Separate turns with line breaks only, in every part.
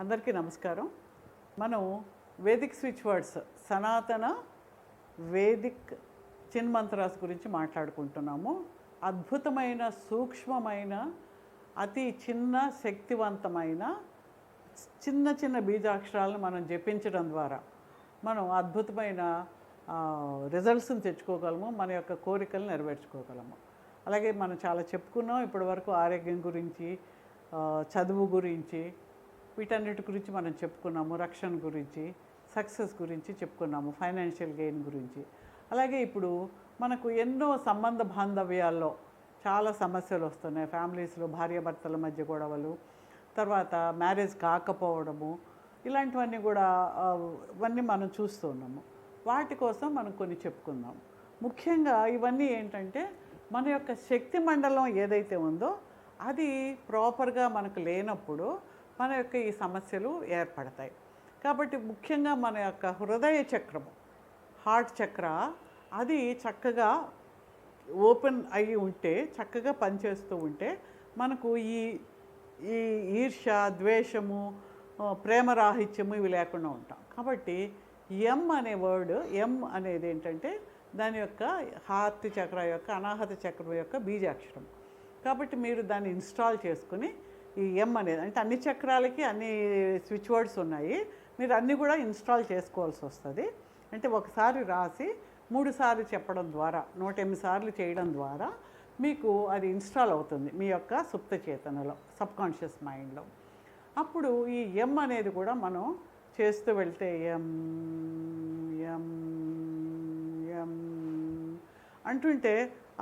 అందరికీ నమస్కారం. మనం వేదిక్ స్విచ్ వర్డ్స్ సనాతన వేదిక్ చిన్మంత్రాస్ గురించి మాట్లాడుకుంటున్నాము. అద్భుతమైన సూక్ష్మమైన అతి చిన్న శక్తివంతమైన చిన్న చిన్న బీజాక్షరాలను మనం జపించడం ద్వారా మనం అద్భుతమైన రిజల్ట్స్ని తెచ్చుకోగలము మన యొక్క కోరికలు నెరవేర్చుకోగలము. అలాగే మనం చాలా చెప్పుకున్నాం ఇప్పటివరకు ఆరోగ్యం గురించి చదువు గురించి వీటన్నిటి గురించి మనం చెప్పుకున్నాము రక్షణ గురించి సక్సెస్ గురించి చెప్పుకున్నాము ఫైనాన్షియల్ గెయిన్ గురించి. అలాగే ఇప్పుడు మనకు ఎన్నో సంబంధ బాంధవ్యాల్లో చాలా సమస్యలు వస్తున్నాయి. ఫ్యామిలీస్లో భార్యాభర్తల మధ్య గొడవలు తర్వాత మ్యారేజ్ కాకపోవడము ఇలాంటివన్నీ కూడా ఇవన్నీ మనం చూస్తున్నాము వాటి కోసం మనం కొన్ని చెప్పుకుందాం. ముఖ్యంగా ఇవన్నీ ఏంటంటే మన యొక్క శక్తి మండలం ఏదైతే ఉందో అది ప్రాపర్గా మనకు లేనప్పుడు మన యొక్క ఈ సమస్యలు ఏర్పడతాయి. కాబట్టి ముఖ్యంగా మన యొక్క హృదయ చక్రము హార్ట్ చక్ర అది చక్కగా ఓపెన్ అయి ఉంటే చక్కగా పనిచేస్తూ ఉంటే మనకు ఈ ఈ ఈర్ష ద్వేషము ప్రేమరాహిత్యము ఇవి లేకుండా ఉంటాం. కాబట్టి ఎం అనే వర్డ్ ఎం అనేది ఏంటంటే దాని యొక్క హార్త్ చక్ర యొక్క అనాహత చక్రం యొక్క బీజాక్షరం. కాబట్టి మీరు దాన్ని ఇన్స్టాల్ చేసుకుని ఈ ఎం అనేది అంటే అన్ని చక్రాలకి అన్ని స్విచ్ బోర్డ్స్ ఉన్నాయి. మీరు అన్నీ కూడా ఇన్స్టాల్ చేసుకోవాల్సి వస్తుంది. అంటే ఒకసారి రాసి మూడు సార్లు చెప్పడం ద్వారా నూట ఎనిమిది సార్లు చేయడం ద్వారా మీకు అది ఇన్స్టాల్ అవుతుంది మీ యొక్క సుప్త చేతనలో సబ్కాన్షియస్ మైండ్లో. అప్పుడు ఈ ఎం అనేది కూడా మనం చేస్తూ వెళ్తే ఎం ఎం ఎం అంటుంటే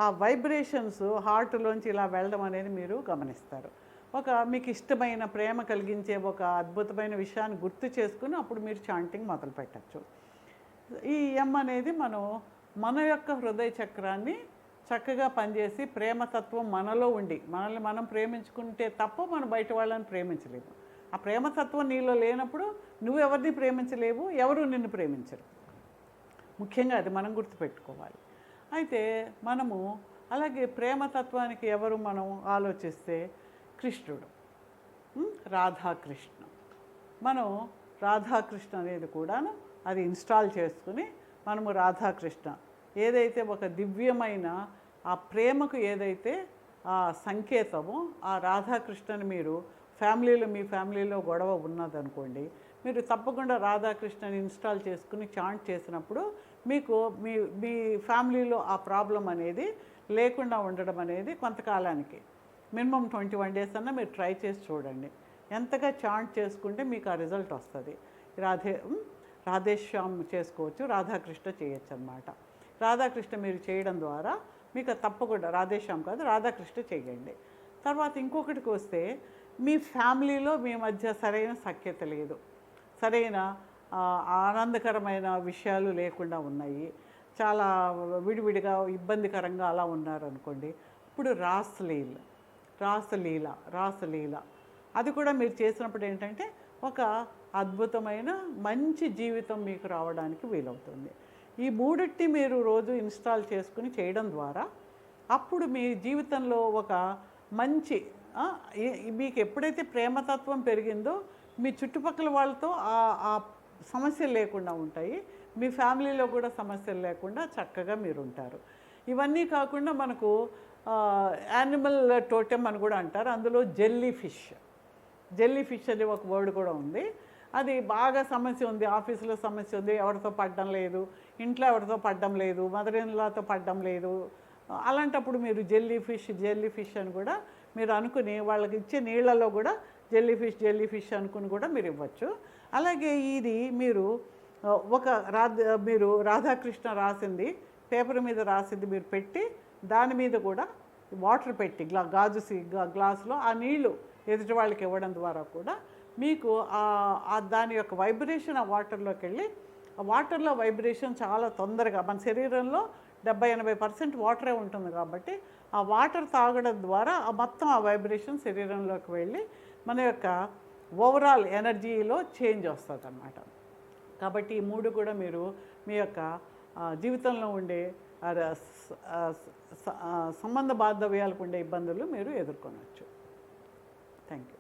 ఆ వైబ్రేషన్స్ హార్ట్లోంచి ఇలా వెళ్ళడం అనేది మీరు గమనిస్తారు. ఒక మీకు ఇష్టమైన ప్రేమ కలిగించే ఒక అద్భుతమైన విషయాన్ని గుర్తు చేసుకుని అప్పుడు మీరు చాంటింగ్ మొదలు పెట్టచ్చు. ఈ ఎం అనేది మనం మన యొక్క హృదయ చక్రాన్ని చక్కగా పనిచేసి ప్రేమతత్వం మనలో ఉండి మనల్ని మనం ప్రేమించుకుంటే తప్ప మనం బయట వాళ్ళని ప్రేమించలేము. ఆ ప్రేమతత్వం నీలో లేనప్పుడు నువ్వు ఎవరిని ప్రేమించలేవు ఎవరు నిన్ను ప్రేమించరు. ముఖ్యంగా అది మనం గుర్తుపెట్టుకోవాలి అయితే మనము అలాగే ప్రేమతత్వానికి ఎవరు మనం ఆలోచిస్తే కృష్ణుడు. రాధాకృష్ణ మనం రాధాకృష్ణ అనేది కూడాను అది ఇన్స్టాల్ చేసుకుని మనము రాధాకృష్ణ. ఏదైతే ఒక దివ్యమైన ఆ ప్రేమకు ఏదైతే ఆ సంకేతమో ఆ రాధాకృష్ణని మీరు ఫ్యామిలీలో మీ ఫ్యామిలీలో గొడవ ఉన్నదనుకోండి మీరు తప్పకుండా రాధాకృష్ణని ఇన్స్టాల్ చేసుకుని చాంట్ చేసినప్పుడు మీకు మీ మీ ఫ్యామిలీలో ఆ ప్రాబ్లం అనేది లేకుండా ఉండడం అనేది కొంతకాలానికి. మినిమం ట్వంటీ వన్ డేస్ అన్నా మీరు ట్రై చేసి చూడండి. ఎంతగా చాంట్ చేసుకుంటే మీకు ఆ రిజల్ట్ వస్తుంది. రాధే రాధేశ్యామ్ చేసుకోవచ్చు రాధాకృష్ణ చేయొచ్చు అనమాట రాధాకృష్ణ మీరు చేయడం ద్వారా మీకు తప్పకుండా రాధేశ్యామ్ కాదు రాధాకృష్ణ చేయండి. తర్వాత ఇంకొకటికి వస్తే మీ ఫ్యామిలీలో మీ మధ్య సరైన సఖ్యత లేదు. సరైన ఆనందకరమైన విషయాలు లేకుండా ఉన్నాయి. చాలా విడివిడిగా ఇబ్బందికరంగా అలా ఉన్నారనుకోండి ఇప్పుడు రాస్లీల్ రాసలీల రాసలీల. అది కూడా మీరు చేసినప్పుడు ఏంటంటే ఒక అద్భుతమైన మంచి జీవితం మీకు రావడానికి వీలవుతుంది. ఈ మూడిట్టి మీరు రోజు ఇన్స్టాల్ చేసుకుని చేయడం ద్వారా అప్పుడు మీ జీవితంలో ఒక మంచి మీకు ఎప్పుడైతే ప్రేమతత్వం పెరిగిందో మీ చుట్టుపక్కల వాళ్ళతో ఆ సమస్యలు లేకుండా ఉంటాయి. మీ ఫ్యామిలీలో కూడా సమస్యలు లేకుండా చక్కగా మీరు ఉంటారు. ఇవన్నీ కాకుండా మనకు యానిమల్ టోటెమ్ అని కూడా అంటారు. అందులో జెల్లీ ఫిష్ జెల్లీ ఫిష్ అనే ఒక వర్డ్ కూడా ఉంది. అది బాగా సమస్య ఉంది. ఆఫీసులో సమస్య ఉంది. ఎవరితో పడడం లేదు. ఇంట్లో ఎవరితో పడడం లేదు. మదర్ ఇన్లాతో పడడం లేదు. అలాంటప్పుడు మీరు జెల్లీ ఫిష్ జెల్లీ ఫిష్ అని కూడా మీరు అనుకుని వాళ్ళకి ఇచ్చే నీళ్ళలో కూడా జెల్లీ ఫిష్ జెల్లీ ఫిష్ అనుకుని కూడా మీరు ఇవ్వచ్చు. అలాగే ఇది మీరు ఒక రాధ మీరు రాధాకృష్ణ రాసింది. పేపర్ మీద రాసింది మీరు పెట్టి దాని మీద కూడా వాటర్ పెట్టి గ్లా గాజు సి గ్లాసులో ఆ నీళ్ళు ఎదుటి వాళ్ళకి ఇవ్వడం ద్వారా కూడా మీకు ఆ- దాని యొక్క వైబ్రేషన్ ఆ వాటర్లోకి వెళ్ళి ఆ వాటర్లో వైబ్రేషన్ చాలా తొందరగా మన శరీరంలో డెబ్బై ఎనభై పర్సెంట్ వాటరే ఉంటుంది కాబట్టి ఆ వాటర్ తాగడం ద్వారా ఆ మొత్తం ఆ వైబ్రేషన్ శరీరంలోకి వెళ్ళి మన యొక్క ఓవరాల్ ఎనర్జీలో చేంజ్ వస్తుంది అన్నమాట కాబట్టి ఈ మూడు కూడా మీరు మీ యొక్క జీవితంలో ఉండే సంబంధ బాంధవ్యాలకు ఉండే ఇబ్బందులు మీరు ఎదుర్కొనవచ్చు థ్యాంక్ యూ